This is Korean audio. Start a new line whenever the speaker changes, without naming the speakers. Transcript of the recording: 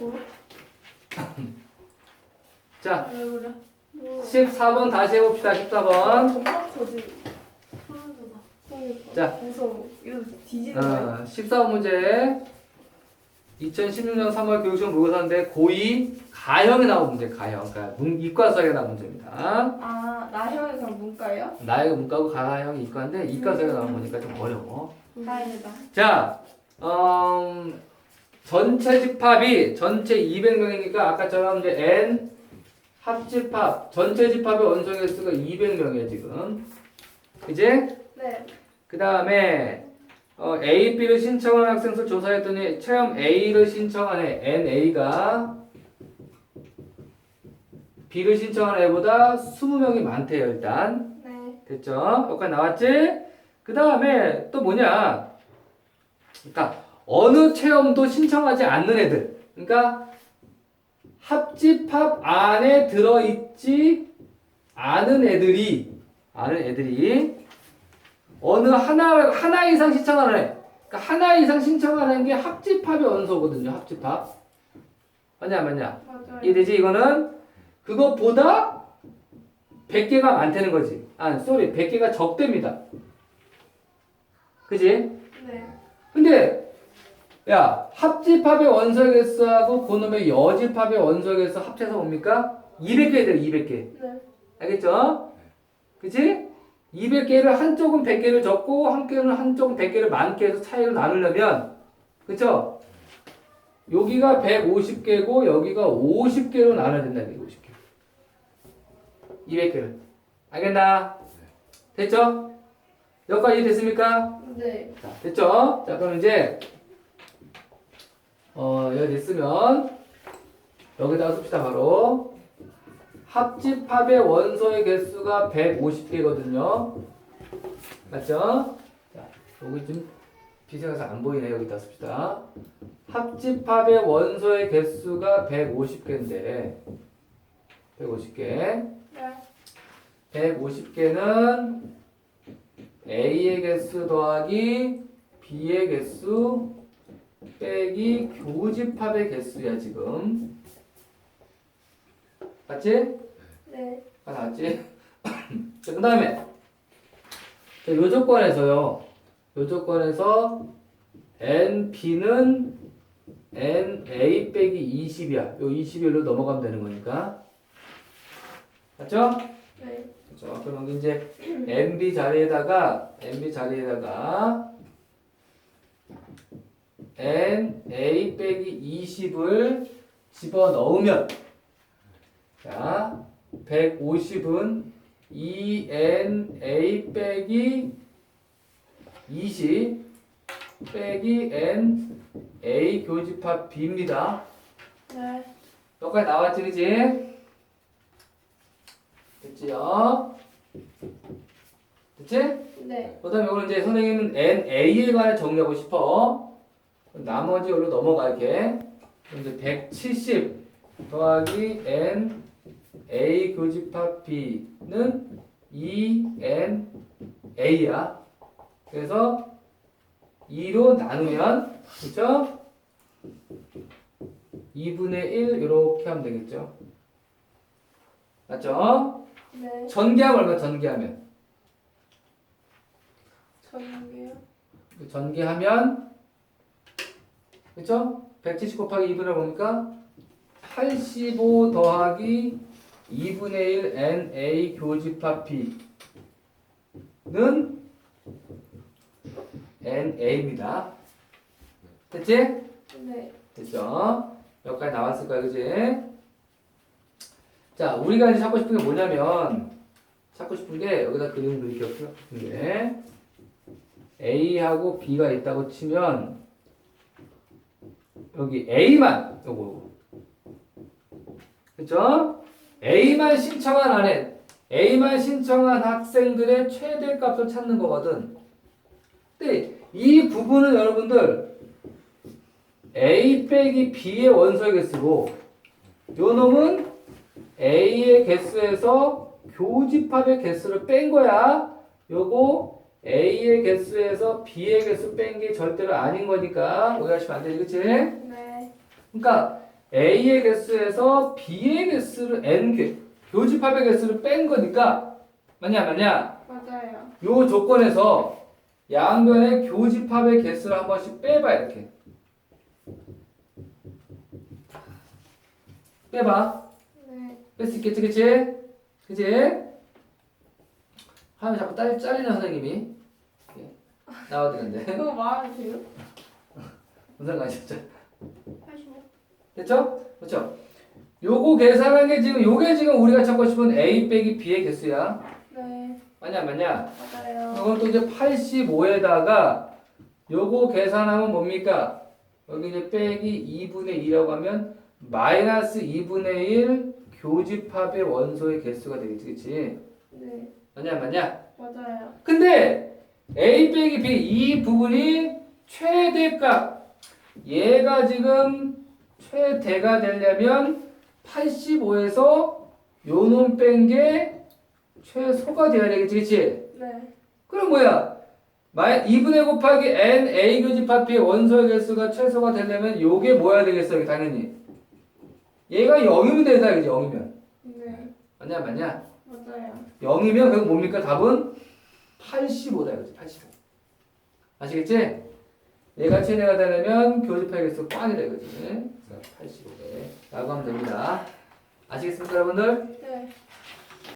뭐?
자,
왜 그래? 뭐?
14번 다시 해봅시다. 14번.
겁나. 그러니까.
자.
무서워. 이거 뒤지는 거야.
어, 14번 문제. 2016년 3월 교육시험 모의고사인데 고2 가형에 나온 문제, 가형. 그러니까 문, 이과 수학에 나온 문제입니다.
아, 나형에서 문과예요?
나이가 문과고 가형이 이과인데 이과 수학에 나온 거니까 좀 어려워.
다행이다.
자, 음, 전체 집합이 전체 200명이니까 아까처럼 이제 n 합집합 전체 집합의 원소 개수가 200명이에요 지금. 이제
네.
그 다음에 어, A, B를 신청한 학생 수 조사했더니 체험 A를 신청한 애 NA가 B를 신청한 애보다 20명이 많대요 일단.
네.
됐죠? 여기까지 나왔지? 그 다음에 또 뭐냐? 그러니까 어느 체험도 신청하지 않는 애들. 그러니까 합집합 안에 들어있지 않은 애들이 않은 애들이 어느 하나 하나 이상 신청하는 애. 그러니까 하나 이상 신청하는 게 합집합의 원소거든요. 합집합. 맞냐 맞냐?
맞아요.
이해되지? 이거는 그것보다 100개가 많다는 거지. 아, 쏘리. 100개가 적됩니다. 그지?
네.
근데 야, 합집합의 원소 개수하고 그놈의 여집합의 원소 개수 합쳐서 뭡니까? 200개 돼, 200개.
네.
알겠죠? 그지? 200개를 한쪽은 100개를 적고 한쪽은 한쪽은 100개를 많게 해서 차이를 나누려면 그쵸? 여기가 150개고 여기가 50개로 나눠야 된다 이게 50개 200개를 알겠나? 됐죠? 여기까지 이해됐습니까?
네.
자, 됐죠? 자, 그럼 이제 어, 여기 됐으면 여기다가 씁시다 바로 합집합의 원소의 개수가 150개거든요. 맞죠? 자, 여기 좀 비생해서 안 보이네. 여기다 씁시다. 합집합의 원소의 개수가 150개인데 150개.
네.
150개는 A의 개수 더하기 B의 개수 빼기 교집합의 개수야 지금 맞지?
네.
아 나왔지? 자, 그 다음에 요 조건에서요 요 조건에서 NB는 NA 빼기 20이야 요 21로 넘어가면 되는 거니까 맞죠?
네.
그렇죠. 그럼 이제 MB 자리에다가 MB 자리에다가 NA 빼기 20을 집어 넣으면 자 150은 2NA 빼기 20 빼기 NA 교집합 B입니다.
네.
여기까지 나왔지 그지? 됐지요? 됐지?
네.
그 다음에 이거는 이제 선생님은 NA에 관해 정리하고 싶어. 나머지 여기로 넘어갈게. 이제 170 더하기 NA 교집합 B는 2NA야. 그래서 2로 나누면, 그쵸? 2분의 1 이렇게 하면 되겠죠? 맞죠?
네.
전개하면 얼마 전개하면?
전개요?
그 전개하면 그쵸? 170 곱하기 2분의 보니까 85 더하기 2분의 1 NA 교집합 B는 NA입니다. 됐지?
네.
됐죠? 여기까지 나왔을 거야, 그지? 자, 우리가 이제 찾고 싶은 게 뭐냐면, 찾고 싶은 게, 여기다 그림 그리기 싶은 게, A하고 B가 있다고 치면, 여기 A만, 요거. 그죠? A만 신청한 안에, A만 신청한 학생들의 최대 값을 찾는 거거든. 근데 이 부분은 여러분들, A 빼기 B의 원소의 개수고 요 놈은 A의 개수에서 교집합의 개수를 뺀 거야. 요거 A의 개수에서 B의 개수 뺀 게 절대로 아닌 거니까 오해하시면 안 되지, 그치?
네.
그러니까 A의 개수에서 B의 개수를 n 개 교집합의 개수를 뺀 거니까 맞냐 맞냐?
맞아요.
요 조건에서 양변의 교집합의 개수를 한 번씩 빼봐 이렇게 빼봐
네.
뺄 수 있겠지 그치? 그치? 하면 자꾸 딸, 잘리는 선생님이 예. 나와도 되는데
그거 말하면 돼요?
무슨 상관이었죠?
85.
됐죠? 그렇죠? 요거 계산한 게 지금 요게 지금 우리가 찾고 싶은 A 빼기 B의 개수야
네.
맞냐 맞냐?
맞아요.
이건 또 이제 85에다가 요거 계산하면 뭡니까? 여기 이제 빼기 2분의 2라고 하면 마이너스 2분의 1 교집합의 원소의 개수가 되겠지 그치?
네.
맞냐 맞냐?
맞아요.
근데 A 빼기 B 이 부분이 최대값 얘가 지금 최대가 되려면 85에서 요놈 뺀 게 최소가 돼야 되겠지 그치?
네.
그럼 뭐야? 마이 2분의 곱하기 n a 교집합 b의 원소의 개수가 최소가 되려면 요게 뭐야 되겠어 당연히 얘가 0이면 되다 그지 0이면
네.
맞냐 맞냐?
맞아요.
0이면 그럼 뭡니까? 답은 85다 이거지 85 아시겠지? 얘가 최대가 되려면 교집합 개수 꽝이다 이거지 그래서 85배 라고 하면 됩니다 아시겠습니까 여러분들?